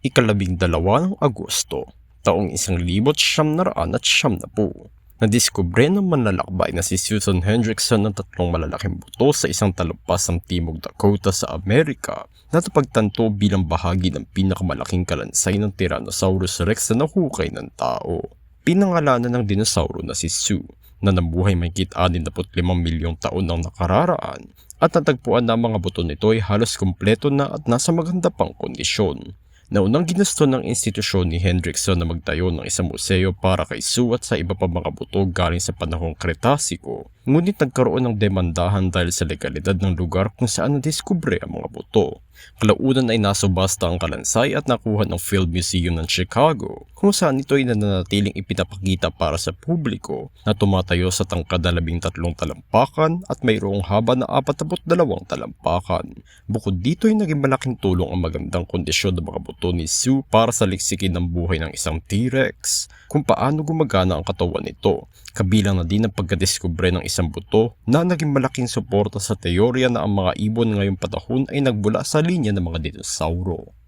ikalabing dalawa ng Agosto, taong isang libot siyam na raan at siyam na po. Nadiskubre ng manlalakbay na si Susan Hendrickson ng tatlong malalaking buto sa isang talumpas ng Timog Dakota sa Amerika na napagtanto bilang bahagi ng pinakamalaking kalansay ng Tyrannosaurus rex na nahukay ng tao. Pinangalanan ng dinosauro na si Sue na nabuhay may kit 65 milyong taon ng nakararaan at natagpuan na mga buto nito ay halos kumpleto na at nasa maganda pang kondisyon. Naunang ginusto ng institusyon ni Hendrickson na magtayo ng isang museo para kay Sue sa iba pa mga buto galing sa panahong Kretasiko, ngunit nagkaroon ng demandahan dahil sa legalidad ng lugar kung saan nadiskubre ang mga buto. Kalaunan ay nasubasta ang kalansay at nakuha ng Field Museum ng Chicago kung saan ito ay nananatiling ipinapakita para sa publiko na tumatayo sa tangkad na labing tatlong talampakan at mayroong haba na 42 talampakan. Bukod dito ay naging malaking tulong ang magandang kondisyon ng mga buto ni Sue para sa liksikin ng buhay ng isang T-Rex kung paano gumagana ang katawan nito. Kabilang na din ang pagkadiskubre ng isang buto na naging malaking suporta sa teorya na ang mga ibon ngayong panahon ay nagbula sa linya ng mga dinosauro.